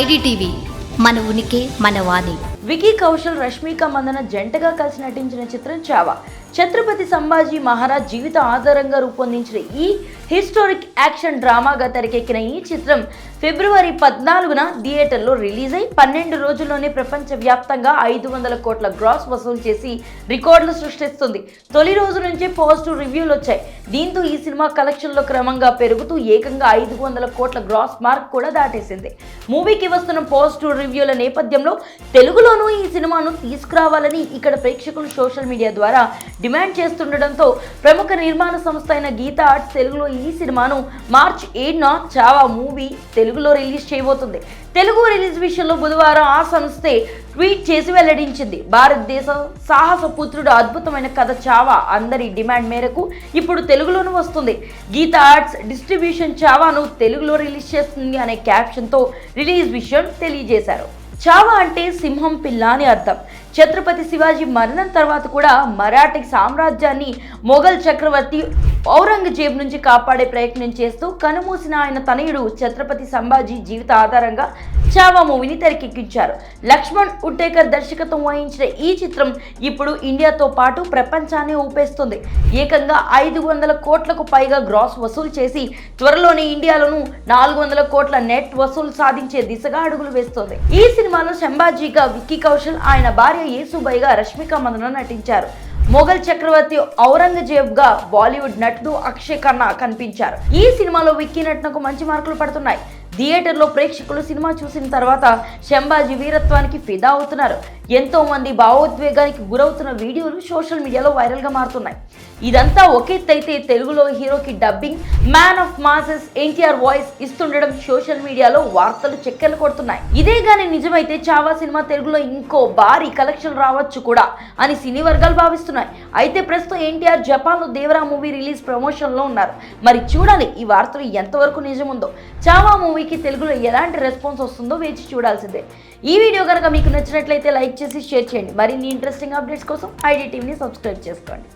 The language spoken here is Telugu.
ఐడిటీవీ మన ఉనికి మన వాణి. వికీ కౌశల్ రష్మిక మందన జంటగా కలిసి నటించిన చిత్రం చావా. ఛత్రపతి సంభాజీ మహారాజ్ జీవిత ఆధారంగా రూపొందించిన ఈ హిస్టారిక్ యాక్షన్ డ్రామాగా తెరకెక్కిన ఈ చిత్రం ఫిబ్రవరి పద్నాలుగున థియేటర్లో రిలీజ్ అయి పన్నెండు రోజుల్లోనే ప్రపంచవ్యాప్తంగా ఐదు వందల కోట్ల గ్రాస్ వసూలు చేసి రికార్డులు సృష్టిస్తుంది. తొలి రోజు నుంచే పాజిటివ్ రివ్యూలు వచ్చాయి. దీంతో ఈ సినిమా కలెక్షన్లో క్రమంగా పెరుగుతూ ఏకంగా ఐదు వందల కోట్ల గ్రాస్ మార్క్ కూడా దాటేసింది. మూవీకి వస్తున్న పాజిటివ్ రివ్యూల నేపథ్యంలో తెలుగులోనూ ఈ సినిమాను తీసుకురావాలని ఇక్కడ ప్రేక్షకులు సోషల్ మీడియా ద్వారా డిమాండ్ చేస్తుండటంతో ప్రముఖ నిర్మాణ సంస్థ అయిన గీతా ఆర్ట్స్ తెలుగులో ఈ సినిమాను మార్చ్ ఏడున చావా మూవీ తెలుగులో రిలీజ్ చేయబోతుంది. తెలుగు రిలీజ్ విషయంలో బుధవారం ఆ సంస్థే ట్వీట్ చేసి వెల్లడించింది. భారతదేశ సాహస పుత్రుడు అద్భుతమైన కథ చావా అందరి డిమాండ్ మేరకు ఇప్పుడు తెలుగులోనూ వస్తుంది. గీతా ఆర్ట్స్ డిస్ట్రిబ్యూషన్ చావాను తెలుగులో రిలీజ్ చేస్తుంది అనే క్యాప్షన్తో రిలీజ్ విషయం తెలియజేశారు. చావా అంటే సింహం పిల్ల అని అర్థం. ఛత్రపతి శివాజీ మరణం తర్వాత కూడా మరాఠీ సామ్రాజ్యాన్ని మొఘల్ చక్రవర్తి ఔరంగజేబ్ నుంచి కాపాడే ప్రయత్నం చేస్తూ కనుమూసిన ఆయన తనయుడు ఛత్రపతి సంభాజీ జీవిత ఆధారంగా చావా మూవీని తెరకెక్కించారు. లక్ష్మణ్ ఉట్టేకర్ దర్శకత్వం వహించిన ఈ చిత్రం ఇప్పుడు ఇండియాతో పాటు ప్రపంచాన్ని ఊపేస్తుంది. ఏకంగా ఐదు వందల కోట్లకు పైగా గ్రాస్ వసూలు చేసి త్వరలోనే ఇండియాలోనూ నాలుగు వందల కోట్ల నెట్ వసూలు సాధించే దిశగా అడుగులు వేస్తోంది. ఈ సినిమాలో శంభాజీగా విక్కీ కౌశల్ ఆయన భార్య యేసుబాయిగా రష్మిక మందన నటించారు. మొఘల్ చక్రవర్తి ఔరంగజేబ్గా బాలీవుడ్ నటుడు అక్షయ్ ఖన్నా కనిపించారు. ఈ సినిమాలో విక్కీ నటనకు మంచి మార్కులు పడుతున్నాయి. థియేటర్లో ప్రేక్షకులు సినిమా చూసిన తర్వాత శంభాజీ వీరత్వానికి ఫిదా అవుతున్నారు. ఎంతోమంది భావోద్వేగానికి గురవుతున్న వీడియోలు సోషల్ మీడియాలో వైరల్గా మారుతున్నాయి. ఇదంతా ఒక తెలుగులో హీరోకి dubbing man of masses NTR voice ఇస్తుండడం social మీడియాలో వార్తలు చక్కెర్లు కొడుతున్నాయి. ఇదే గాని నిజమైతే చావా సినిమా తెలుగులో ఇంకో భారీ కలెక్షన్ రావచ్చు కూడా అని సినీ వర్గాలు భావిస్తున్నాయి. అయితే ప్రస్తుతం ఎన్టీఆర్ జపాన్లో దేవరా మూవీ రిలీజ్ ప్రమోషన్లో ఉన్నారు. మరి చూడాలి ఈ వార్తలు ఎంతవరకు నిజముందో. చావా మూవీకి తెలుగులో ఎలాంటి రెస్పాన్స్ వస్తుందో వేచి చూడాల్సిందే. ఈ వీడియో కనుక మీకు నచ్చినట్లయితే లైక్ లైక్ చేసి షేర్ చేయండి మరిన్ని ఇంట్రెస్టింగ్ అప్డేట్స్ కోసం ఐడి టీవీని సబ్స్క్రైబ్ చేసుకోండి.